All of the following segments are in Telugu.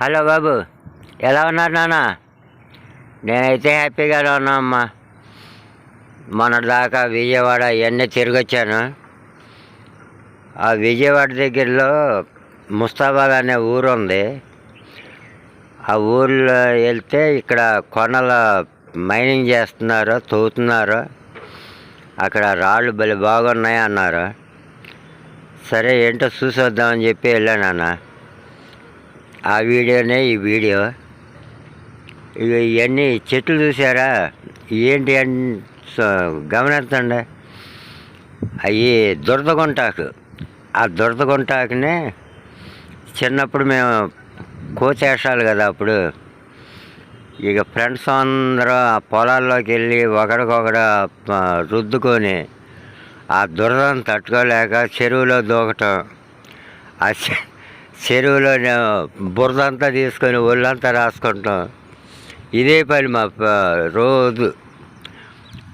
హలో బాబు ఎలా ఉన్నారు నాన్న? నేనైతే హ్యాపీగానే ఉన్నా అమ్మా మొన్నటిదాకా విజయవాడ ఇవన్నీ తిరిగొచ్చాను. ఆ విజయవాడ దగ్గరలో ముస్తాబాద్ అనే ఊరు ఉంది. ఆ ఊర్లో వెళ్తే ఇక్కడ కొండల మైనింగ్ చేస్తున్నారు తవ్వుతున్నారు. అక్కడ రాళ్ళు భలే బాగున్నాయి అన్నారు. సరే ఏంటో చూసి వద్దామని చెప్పి వెళ్ళాను అన్న ఆ వీడియోనే ఈ వీడియో. ఇక ఇవన్నీ చెట్లు చూసారా? ఏంటి అని స- గమనించండి. అవి దురదగుంటాకు. ఆ దురదగుంటాకునే చిన్నప్పుడు మేము కోచేసాలు కదా అప్పుడు. ఇక ఫ్రెండ్స్ అందరూ ఆ పొలాల్లోకి వెళ్ళి ఒకడికొకడు రుద్దుకొని ఆ దురదను తట్టుకోలేక చెరువులో దూకటం. ఆ చె- చెరువులో బురదంతా తీసుకొని ఒళ్ళంతా రాసుకుంటాం. ఇదే పని మా రోజు.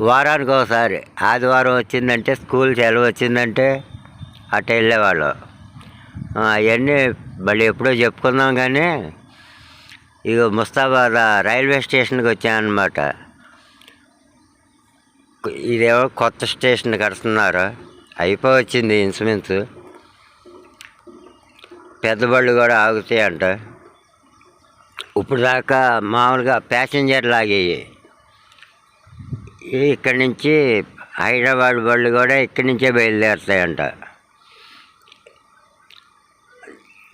వారానికి ఒకసారి. ఆదివారం వచ్చిందంటే స్కూల్ సెలవు వచ్చిందంటే అటు వెళ్ళేవాళ్ళం. అవన్నీ మళ్ళీ ఎప్పుడో చెప్పుకుందాం కానీ ఇక ముస్తాబాద్ రైల్వే స్టేషన్కి వచ్చానమాట ఇదేమో కొత్త స్టేషన్ కడుతున్నారు. అయిపో వచ్చింది ఇన్సుమెన్సు పెద్ద బళ్ళు కూడా ఆగుతాయి అంట ఇప్పుడు దాకా మామూలుగా ప్యాసింజర్ లాగేవి ఇక్కడి నుంచి హైదరాబాద్ బళ్ళు కూడా ఇక్కడి నుంచే బయలుదేరుతాయంట.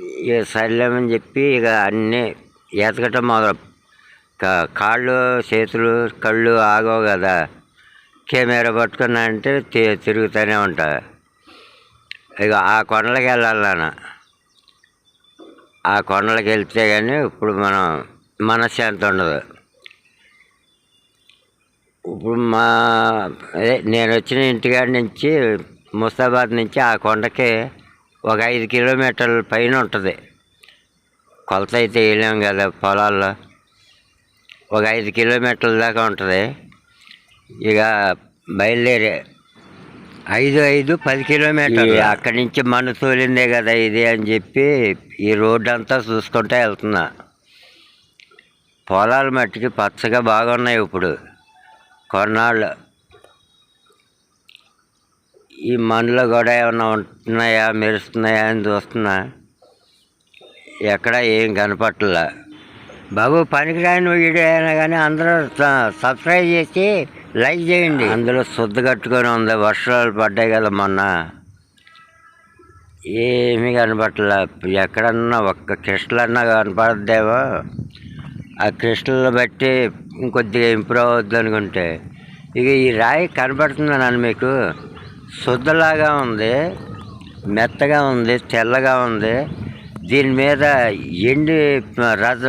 ఇక సర్లేమని చెప్పి ఇక అన్నీ ఎతకటం మొదలు. కా- కాళ్ళు చేతులు కళ్ళు ఆగవు కదా. కెమెరా పట్టుకున్నా అంటే తి- తిరుగుతూనే ఉంటా. ఇక ఆ కొండలకి వెళ్ళాలన్నా ఆ కొండలకి వెళ్తే కానీ ఇప్పుడు మనం మనశ్శాంతి ఉండదు. ఇప్పుడు మా అదే నేను వచ్చిన ఇంటికాడ నుంచి ముస్తాబాద్ నుంచి ఆ కొండకి ఒక ఐదు కిలోమీటర్ల పైన ఉంటుంది. కొలత అయితే వేయలేము కదా పొలాల్లో. ఒక ఐదు కిలోమీటర్ల దాకా ఉంటుంది. ఇక బయలుదేరే ఐదు ఐదు పది కిలోమీటర్లు. అక్కడి నుంచి మన్ను తోలిందే కదా ఇది అని చెప్పి ఈ రోడ్డు అంతా చూసుకుంటూ వెళ్తున్నా. పొలాలు మట్టికి పచ్చగా బాగున్నాయి ఇప్పుడు. కొన్నాళ్ళు. ఈ మన్నులో కూడా ఏమన్నా ఉంటున్నాయా మెరుస్తున్నాయా అని చూస్తున్నా. ఎక్కడ ఏం కనపట్లా బాబు పనికిరాని వీడియో అయినా కానీ అందరూ సబ్స్క్రైబ్ చేసి లైక్ చేయండి. అందులో శుద్ధ కట్టుకొని ఉంది. వర్షాలు పడ్డాయి కదా మొన్న. ఏమీ కనపట్లా ఎక్కడన్నా ఒక్క క్రిస్టలన్నా కనపడద్దేమో. ఆ క్రిస్టల్ని బట్టి ఇంకొద్దిగా ఇంప్రూవ్ అవుద్ది అనుకుంటే. ఇక ఈ రాయి కనపడుతుంది నన్ను మీకు? శుద్ధలాగా ఉంది. మెత్తగా ఉంది. తెల్లగా ఉంది. దీని మీద ఎండి రజ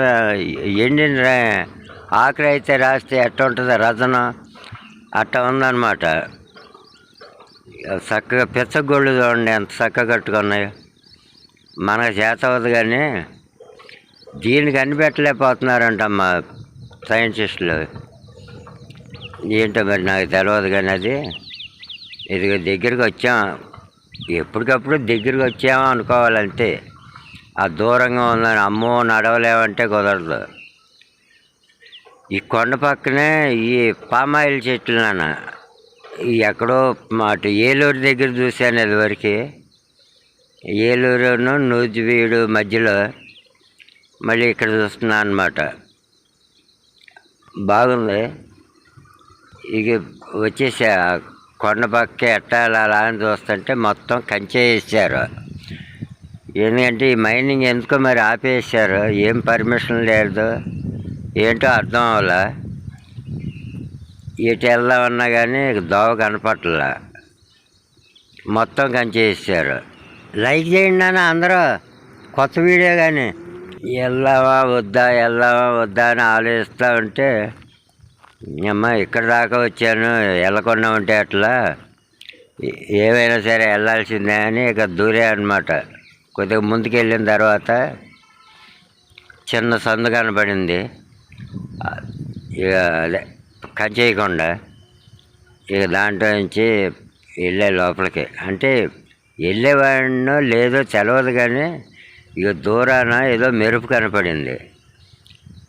ఎండిన ఆఖరి అయితే రాస్తే ఎట్లా ఉంటుంది రజనం? అట్ట ఉందన్నమాట. చక్కగా పిచ్చగొళ్ళు చూడండి ఎంత చక్కగా కట్టుకున్నాయో. మనకు చేత అవ్వదు కానీ దీన్ని కనిపెట్టలేకపోతున్నారంటమ్మా సైంటిస్టులు. ఏంటో మరి నాకు తెలియదు కానీ అది. ఇది దగ్గరికి వచ్చాం. ఎప్పటికప్పుడు దగ్గరికి వచ్చామో అనుకోవాలంతే ఆ దూరంగా ఉందని అమ్మో నడవలేమంటే కుదరదు. ఈ కొండ పక్కనే ఈ పామాయిల్ చెట్లు నాన్న. ఎక్కడో అటు ఏలూరు దగ్గర చూశాను ఇదివరకు. ఏలూరును నూజివీడు మధ్యలో మళ్ళీ ఇక్కడ చూస్తున్నా అనమాట బాగుంది. ఇక వచ్చేసా కొండ పక్క ఎట్టాలి అలా అని చూస్తుంటే మొత్తం కంచె వేసారు ఎందుకంటే ఈ మైనింగ్ ఎందుకో మరి ఆపేసారు ఏం పర్మిషన్ లేదు. ఏంటో అర్థం అవ్వాల. ఇటు వెళ్దామన్నా కానీ దోవ కనపట్ల. మొత్తం కంచేసారు లైక్ చేయండి నాన్న అందరూ. కొత్త వీడియో కానీ వెళ్దామా వద్దా వెళ్దామా వద్దా అని ఆలోచిస్తూ ఉంటే అమ్మ ఇక్కడ దాకా వచ్చాను వెళ్ళకుండా ఉంటే అట్లా ఏమైనా సరే వెళ్ళాల్సిందే అని ఇక దూరే అనమాట కొద్దిగా ముందుకు వెళ్ళిన తర్వాత చిన్న సందు కనపడింది. ఇక అదే కంచేయకుండా ఇక దాంట్లో నుంచి వెళ్ళే లోపలికి. అంటే వెళ్ళేవాడినో లేదో తెలవదు కానీ ఇక దూరాన ఏదో మెరుపు కనపడింది.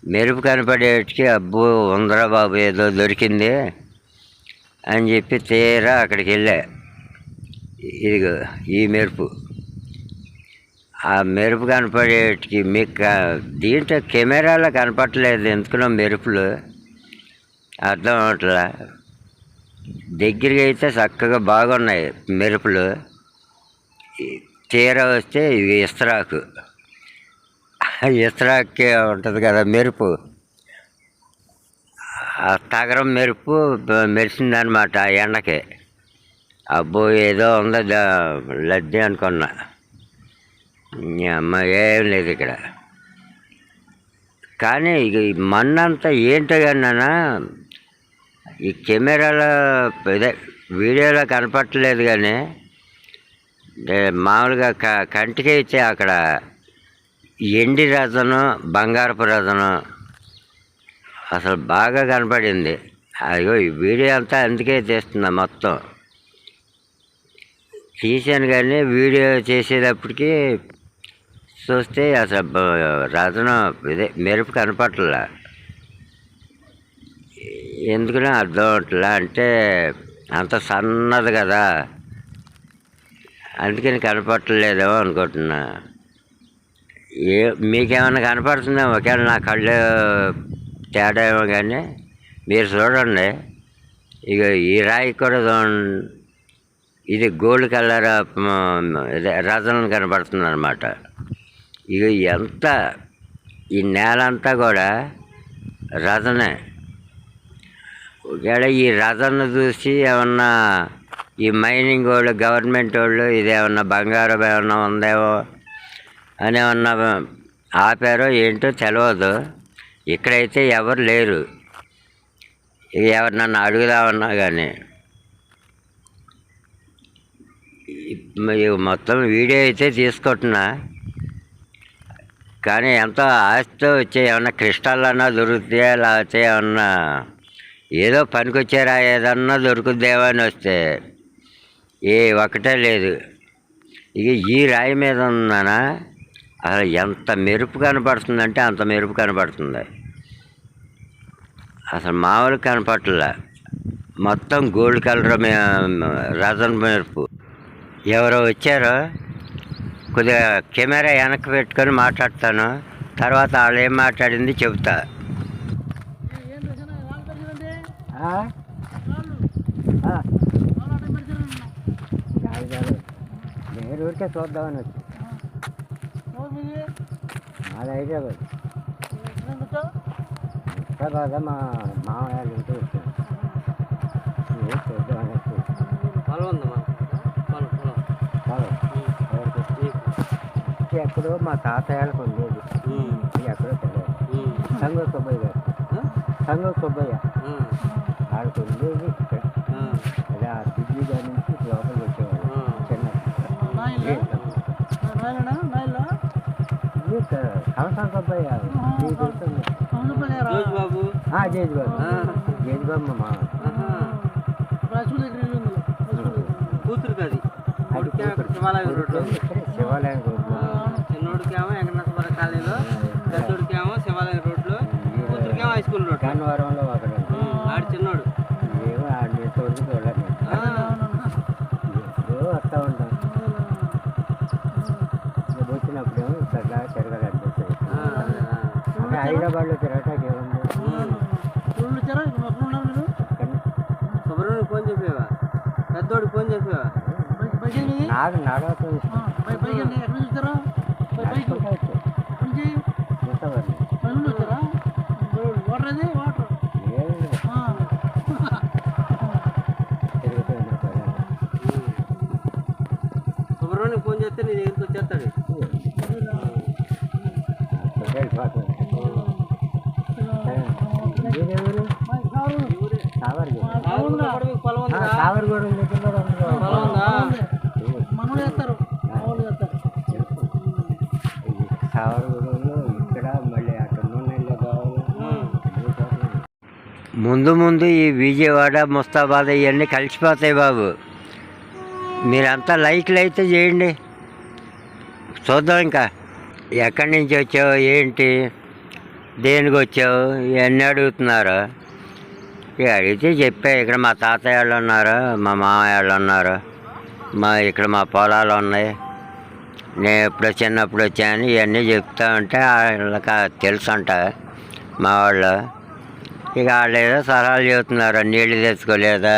మెరుపు కనపడేటికి అబ్బో ఉందరా బాబు ఏదో దొరికింది అని చెప్పి తీరా అక్కడికి వెళ్ళా. ఇదిగో ఈ మెరుపు. ఆ మెరుపు కనపడేటికి మీకు దీంట్లో కెమెరాలో కనపడలేదు ఎందుకునో మెరుపులు. అర్థం అవట్లా? దగ్గరికి అయితే చక్కగా బాగున్నాయి మెరుపులు. తీర వస్తే ఇవి ఇస్త్రాకు. ఇస్త్రాకే ఉంటుంది కదా మెరుపు. ఆ తగరం మెరుపు మెరిసిందనమాట ఆ ఎండకి. అబ్బో ఏదో ఉందో లడ్డి అనుకున్నా. ఈ ఏం లేదు ఇక్కడ. కానీ ఇక మన్నంతా ఏంటో ఈ కెమెరాలో ఇదే వీడియోలో కనపట్టలేదు కానీ మామూలుగా క కంటికి అయితే అక్కడ ఎండి రథను బంగారపు రథను అసలు బాగా కనపడింది. అయ్యో ఈ వీడియో అంతా అందుకే తీస్తున్నా మొత్తం. తీశాను కానీ వీడియో చేసేటప్పటికి చూస్తే అసలు బ- ఇదే మెరుపు కనపట్లా ఎందుకనే అర్థం అవట్లా అంటే అంత సన్నది కదా. అందుకని కనపట్టలేదేమో అనుకుంటున్నా. ఏ మీకేమైనా కనపడుతుందా? ఒకవేళ నా కళ్ళు తేడా ఏమో కానీ మీరు చూడండి. ఇక ఈ రాయి కూడా చూడండి. ఇది గోల్డ్ కలర్ ఇదే కనపడుతుంది అనమాట ఇక ఎంత ఈ నేల అంతా కూడా రథనే ఒకవేళ ఈ రథను చూసి ఏమన్నా ఈ మైనింగ్ వాళ్ళు గవర్నమెంట్ వాళ్ళు ఇదేమన్నా బంగారం ఏమన్నా ఉందేమో అని ఏమన్నా ఆపారో ఏంటో తెలియదు ఇక్కడైతే ఎవరు లేరు. ఇక ఎవరు నన్ను అడుగుదామన్నా కానీ మొత్తం వీడియో అయితే తీసుకుంటున్నా. కానీ ఎంతో ఆస్తి వచ్చే ఏమన్నా క్రిస్టల్ దొరుకుతాయా లేకపోతే ఏమన్నా ఏదో పనికొచ్చారా ఏదన్నా దొరుకుద్దేమో అని వస్తే ఏ ఒకటే లేదు. ఇక ఈ రాయి మీద ఉన్నానా? అసలు ఎంత మెరుపు కనపడుతుందంటే అంత మెరుపు కనపడుతుంది. అసలు మామూలు కనపడలే మొత్తం గోల్డ్ కలర్ రజన్ మెరుపు. ఎవరో వచ్చారో? కొద్దిగా కెమెరా వెనక్కి పెట్టుకొని మాట్లాడతాను. తర్వాత వాళ్ళు ఏం మాట్లాడింది చెబుతా. నేను ఊరికే చూద్దామని వచ్చి. మాది హైదరాబాద్. హైదరాబాద్ మా మామయ్య ఇంటి వచ్చాను చూద్దామని వచ్చి. పొలం ఉందమ్మా. ఎక్కడో మా తాతయ్యలకు ఉండేది ఇది. ఎక్కడో తెలియదు. సంగ సుబ్బయ్య గారు. సంగ సుబ్బయ్య. వాళ్ళకి ఉండేది ఇక్కడ? అదే ఆ దిగ్గి గారి నుంచి లోపలికి వచ్చేవాళ్ళు. చిన్న. సంవత్సరం సుబ్బయ్య బాబు ఆ, జేజ్ బాబు జేజ్ బాబు మా. కూతురు అది. శివాలయం శివాలయం పెద్దోడికేమో శివాలయం రోడ్లో కూతురికేమో హై స్కూల్ రోడ్ గన్నవరంలో ఒకడు. ఆడు చిన్నోడు. ఏమో ఆడ ఆ, ఎప్పుడో వస్తూ ఉంటాం. ఇక వచ్చినప్పుడేమో ఇట్లా తిరగాలి అనిపిస్తుంది. ఆ, అదే, ఆ. అంటే హైదరాబాద్లో తిరగటానికి ఏముంది? సుబ్రహ్మణ్యం ఫోన్ చెప్పేవా పెద్దోడికి ఫోన్ చెప్పేవా నాకు నడవటం ఇష్టం నడుచుకుంటూ వచ్చు. ఇంతవరకు. తిరుగుతూ ఉండేవాళ్ళం. సుబ్రహ్మణ్యం ఫోన్ చేస్తే నీ దగ్గరికి వచ్చేస్తాడు. ఆవులు కూడా ఉందా ముందు ముందు ఈ విజయవాడ ముస్తాబాద్ ఇవన్నీ కలిసిపోతాయి బాబు. మీరంతా లైక్లు అయితే చేయండి. చూద్దాం ఇంకా. ఎక్కడి నుంచి వచ్చావు ఏంటి? దేనికి వచ్చావు ఇవన్నీ అడుగుతున్నారు. ఇక అడిగితే చెప్పా ఇక్కడ మా తాతయ్య వాళ్ళు ఉన్నారు మా మామయ్య వాళ్ళు ఉన్నారు మా ఇక్కడ మా పొలాలు ఉన్నాయి. నేను ఎప్పుడో చిన్నప్పుడు వచ్చాను ఇవన్నీ చెప్తా ఉంటే వాళ్ళకి తెలుసు అంట మా వాళ్ళు. ఇక వాళ్ళు ఏదో సలహాలు చెబుతున్నారు నీళ్ళు తెచ్చుకోలేదా?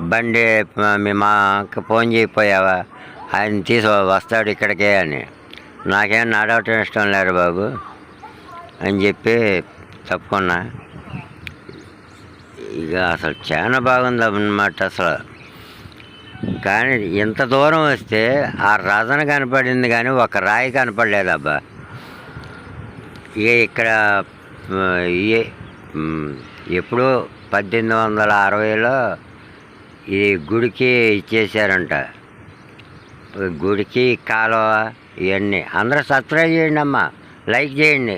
బండి మీ మాకు ఫోన్ చేయిపోయావా ఆయన తీసు వస్తాడు ఇక్కడికే అని. నాకేం నడవటం ఇష్టం లేరు బాబు అని చెప్పి తప్పుకున్నా. ఇక అసలు చాలా బాగుంది అన్నమాట అసలు. కానీ ఇంత దూరం వస్తే ఆ రథన కనపడింది కానీ ఒక రాయి కనపడలేదు అబ్బా. ఇక ఇక్కడ ఆ, ఈ ఎప్పుడో పద్దెనిమిది వందల అరవైలో ఈ గుడికి ఇచ్చేసారంట గుడికి కాలువ ఇవన్నీ. అందరూ సబ్స్క్రైబ్ చేయండి అమ్మా. లైక్ చేయండి.